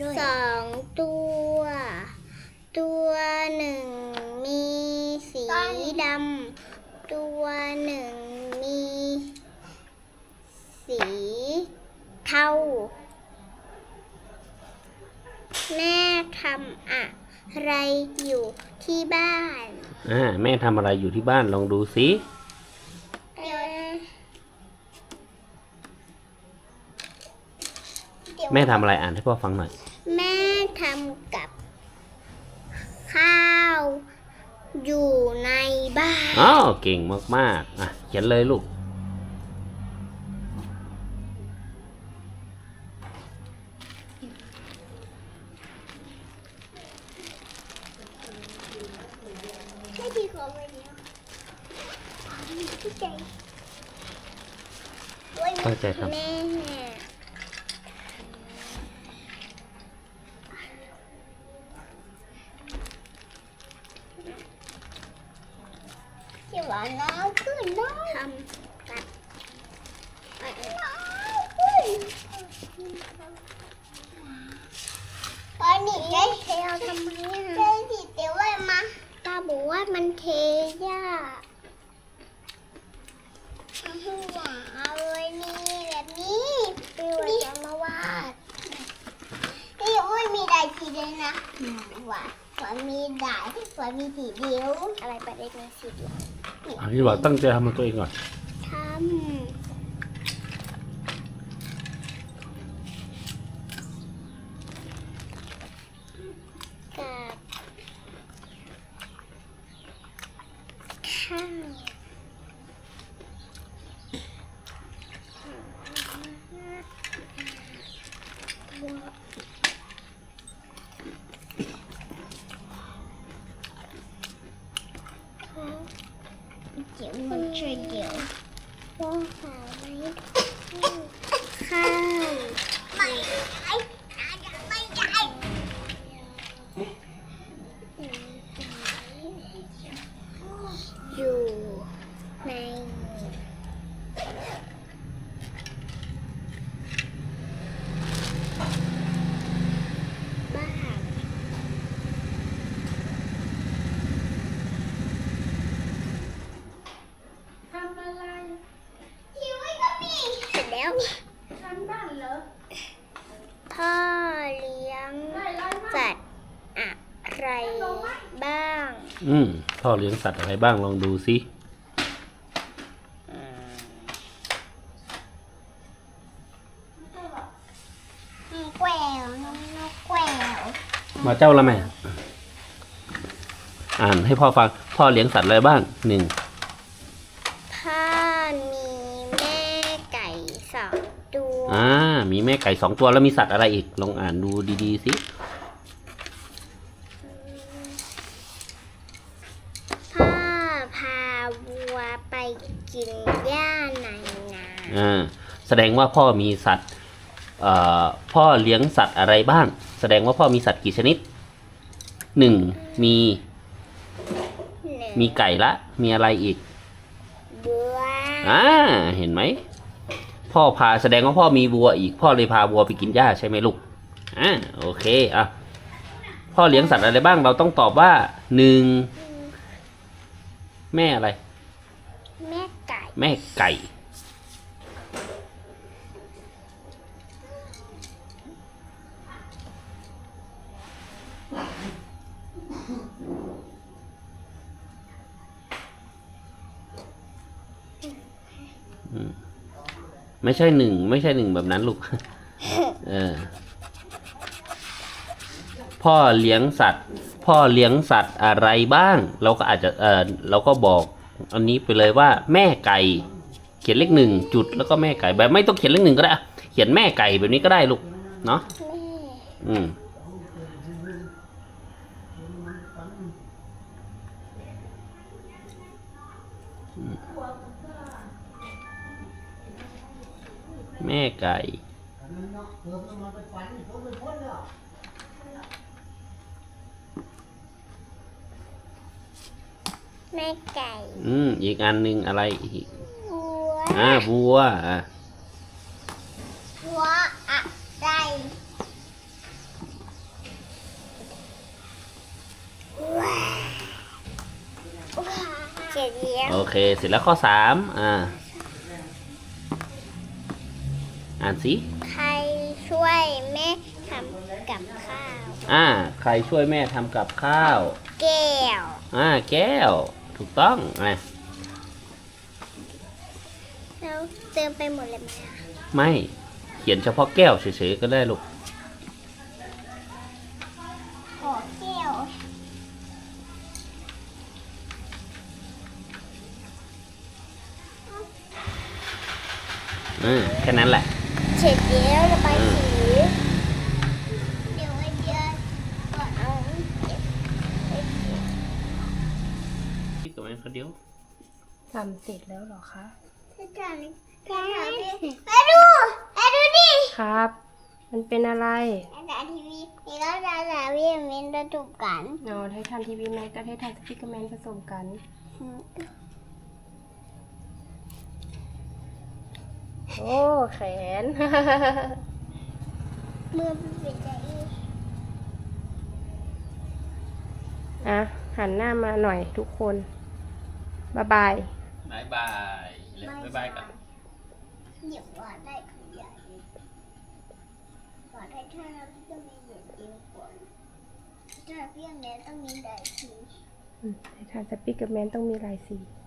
ด้วยสองตัว ตัวหนึ่งมีสีดำตัวหนึ่งมี สีเทาแม่ทำอะไรอยู่ที่บ้าน อ่าแม่ทำอะไรอยู่ที่บ้านลองดูสิ แม่ทำอะไรอ่านให้พ่อฟังหน่อย แม่ทำกับ ข้าว อยู่ในบ้านอ๋อเก่งมากๆอะเขียนเลยลูกให้ดีกว่าไปเดียวพี่ใจตั้งใจทำ แม่ที่ ว่าน้องขึ้นน้องทำกับน้องขึ้นตอนนี้ได้เทเอาทำไมอะได้สิเดี๋ยวไว้มาตาบอกว่ามันเทยากอย่าเอาไว้นี่แบบนี้พี่ว่าจะมาวาดพี่อุ้ยมีได้สีเดียวนะว่าว่ามีได้ว่ามีสีเดียวอะไรประเด็นมีสีเดียว อะพี่บอกตั้งใจทำมันตัวเองก่อนทำกับข้าว เดี๋ยวมันจะเดี๋ยวว่างเปล่าไหมข้าวไม่ได้ไม่ได้อยู่ในบ้าน ทำอะไร ทีวีก็มีเสร็จแล้ว ทำบ้านเหรอ พ่อเลี้ยง ได้ไรมาก สัตว์อะไรบ้าง อืมพ่อเลี้ยงสัตว์อะไรบ้างลองดูสิแกวน้องนกแกวมาเจ้าละแม่ อ่านให้พ่อฟัง พ่อเลี้ยงสัตว์อะไรบ้างหนึ่งพ่อมีแม่ไก่สองตัว อ่า มีแม่ไก่สองตัวแล้วมีสัตว์อะไรอีก ลองอ่านดูดีๆสิ วัวไปกินหญ้าในนาอ่าแสดงว่าพ่อมีสัตว์เอ่อพ่อเลี้ยงสัตว์อะไรบ้าง แสดงว่าพ่อมีสัตว์กี่ชนิดหนึ่งมีหนึ่งมีไก่ละ มีอะไรอีกบัวอ่าเห็นไหมพ่อพาแสดงว่าพ่อมีวัวอีก พ่อเลยพาวัวไปกินหญ้าใช่ไหมลูกอ่าโอเคอะพ่อเลี้ยงสัตว์อะไรบ้างเราต้องตอบว่าหนึ่งแม่อะไร แม่ไก่ แม่ไก่ ไม่ใช่หนึ่ง ไม่ใช่หนึ่งแบบนั้นลูก เออ พ่อเลี้ยงสัตว์ พ่อเลี้ยงสัตว์อะไรบ้าง เราก็อาจจะ เออเราก็บอก อันนี้ไปเลยว่าแม่ไก่ เขียนเลขหนึ่งจุดแล้วก็แม่ไก่แบบไม่ต้องเขียนเลขหนึ่งก็ได้อะเขียนแม่ไก่แบบนี้ก็ได้ลูกเนาะอืมแม่ไก่ แม่ไก่อืมอีกอันหนึ่งอะไรอีกบัวอ่าบัวอะบัวอะไรเจ็ดเดียวโอเค เสร็จแล้วข้อสามอ่า อ่านสิใครช่วยแม่ทำกับข้าว อ่า ใครช่วยแม่ทำกับข้าว แก้ว อ่า แก้ว ถูกต้องอะแล้วเติมไปหมดเลยไหมอะไม่เขียนเฉพาะแก้วเฉยๆก็ได้ลูก ขอแก้วอืมแค่นั้นแหละเสร็จแล้วระบายสีเดี๋ยวไว้เดี๋ยวก่อนเอาเก็บไว้เก็บ พี่กับแม่ เขาเดียวทำเสร็จแล้วเหรอคะถ้าจานแก้วไปดูไปดูดิครับ มันเป็นอะไรดาทีวีนี่ก็ดาดาวีเมนระจุบกันเอาไททันทีวีแมนกับไททันสปิกเกอร์แมนผสมกันโอ้แขนมือเป็นใจอะหันหน้ามาหน่อยทุกคน บ๊ายบายบายบายบ๊ายบายกันเดี๋ยวว่าได้คือใหญ่ว่าได้ถ้าเราจะมีเหรียญเดียวก่อนถ้าเพียงนี้ต้องมีได้ทีไททันสปิกเกอร์แมนต้องมีลายสีเ